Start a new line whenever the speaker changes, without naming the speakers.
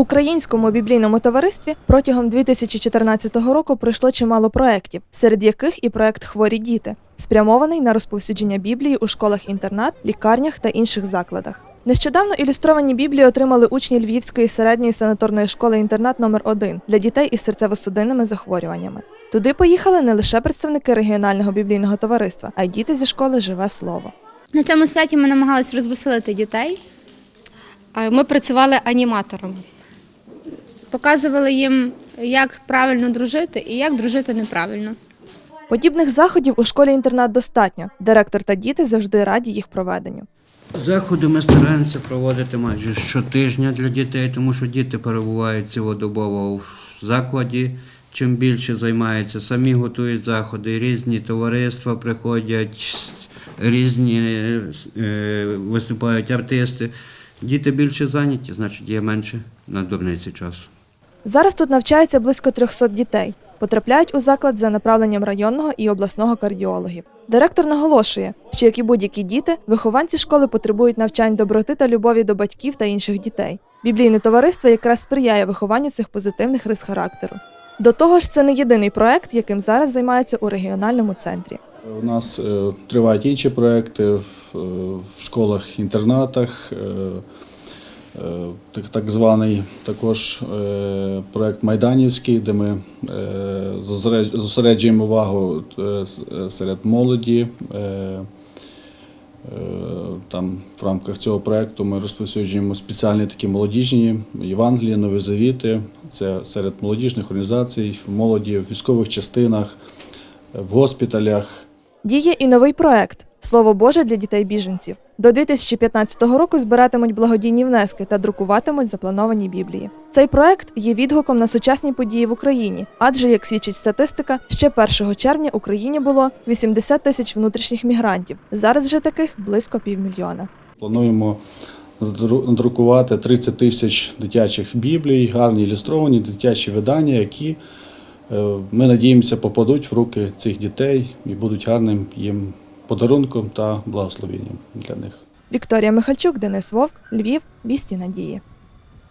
українському біблійному товаристві протягом 2014 року пройшло чимало проєктів, серед яких і проєкт Хворі діти, спрямований на розповсюдження Біблії у школах-інтернат, лікарнях та інших закладах. Нещодавно ілюстровані Біблії отримали учні Львівської середньої санаторної школи-інтернат номер 1 для дітей із серцево-судинними захворюваннями. Туди поїхали не лише представники регіонального біблійного товариства, а й діти зі школи Живе слово.
На цьому святі ми намагалися розвеселити дітей,
А Ми працювали аніматором.
Показували їм, як правильно дружити і як дружити неправильно.
Подібних заходів у школі-інтернат достатньо. Директор та діти завжди раді їх проведенню.
Заходи ми стараємося проводити майже щотижня для дітей, тому що діти перебувають цілодобово в закладі. Чим більше займаються, самі готують заходи, різні товариства приходять, різні е, виступають артисти. Діти більше зайняті, значить є менше на дурниці часу.
Зараз тут навчається близько 300 дітей. Потрапляють у заклад за направленням районного і обласного кардіологів. Директор наголошує, що як і будь-які діти, вихованці школи потребують навчань доброти та любові до батьків та інших дітей. Біблійне товариство якраз сприяє вихованню цих позитивних рис характеру. До того ж, це не єдиний проект, яким зараз займаються у регіональному центрі.
У нас е, тривають інші проекти в, е, школах-інтернатах, е, так, так званий також е, проект Майданівський, де ми е, зосереджуємо увагу е, е, серед молоді. Е, е, Там в рамках цього проекту ми розповсюджуємо спеціальні такі молодіжні Євангелії, нові завіти. Це серед молодіжних організацій, молоді, в військових частинах, в госпіталях.
Діє і новий проект Слово Боже для дітей біженців. До 2015 року збиратимуть благодійні внески та друкуватимуть заплановані біблії. Цей проект є відгуком на сучасні події в Україні, адже, як свідчить статистика, ще 1 червня Україні було 80 тисяч внутрішніх мігрантів. Зараз же таких близько півмільйона.
Плануємо надрукувати 30 тисяч дитячих біблій, гарні ілюстровані дитячі видання, які ми надіємося попадуть в руки цих дітей і будуть гарним їм подарунком та благословенням для них.
Вікторія Михальчук, Денис Вовк, Львів, Вісті Надії.